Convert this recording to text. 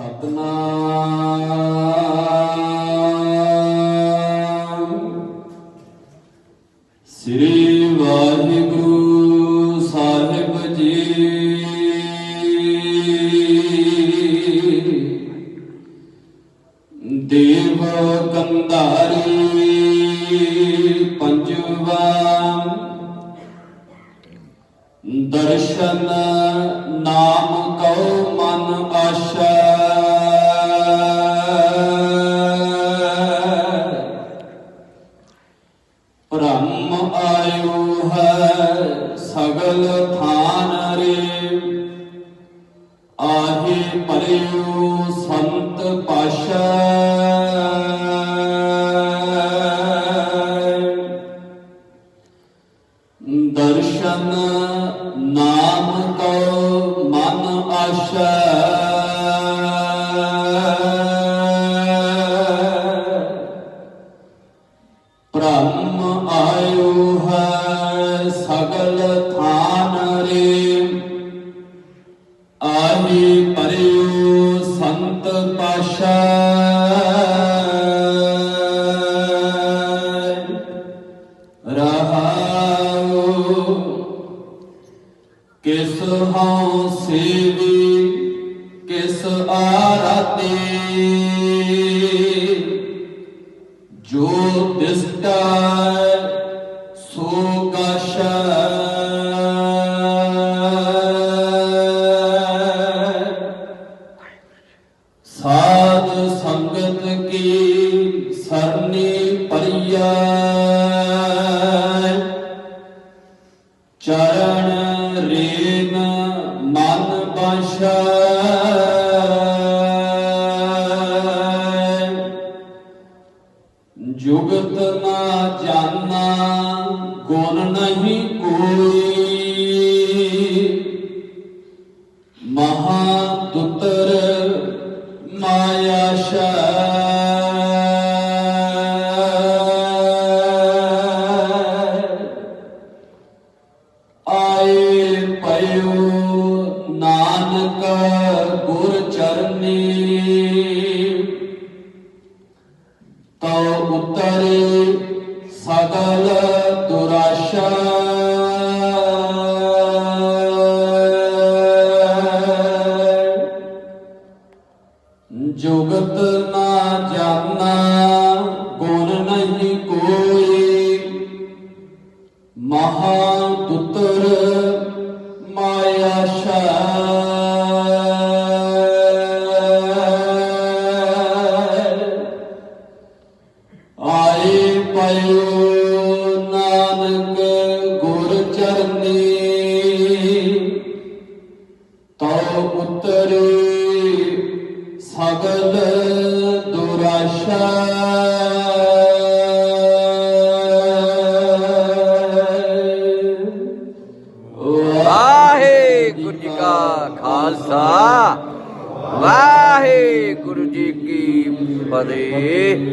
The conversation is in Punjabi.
ਸਤਨਾਮ। ਸ੍ਰੀ ਵਾਹਿਗੁਰੂ ਸਾਹਿਬ ਜੀ। ਦੇਵ ਕੰਧਾਰੀ ਪੰਜਵਾ ਦਰਸ਼ਨ ਨਾਮ ਸਗਲ ਥਾਨ ਰੇ। ਆਹੇ ਪਰਿਉ ਸੰਤ ਪਾਸ਼ਾ। ਦਰਸ਼ਨ ਨਾਮ ਕਉ ਮਨ ਆਸ਼ਾ। ਪਰਿਉ ਸੰਤ ਪਾਸ਼ਾ। ਰਹਾਉ ਕਿਸ ਹਉ ਸੇਵੀ ਕਿਸ ਆਰਾਤੇ ਜੋ ਦਿਸਟਾ ਸੋ ਗਾਸ਼ਾ ਚਰਨ ਰੇਨ ਮਨ ਬਾਸ਼ਾ ਜੁਗਤ ਨਾ ਜਾਣਾ ਗੁਣ ਨਹੀਂ ਕੋਈ। ਨਾਨਕ ਗੁਰ ਚਰਨੀ। ਤਉ ਉਤਰੇ ਸਗਲ ਦੁਰਾਸ਼ਾ। ਜੁਗਤ ਨਾ ਜਾਣਾ। ਉਤਰੇ ਸਗਲ ਦੁਰਾਸ਼ਾ। ਵਾਹਿਗੁਰੂ ਜੀ ਕਾ ਖਾਲਸਾ। ਵਾਹਿਗੁਰੂ ਜੀ ਕੀ ਫਤਿਹ।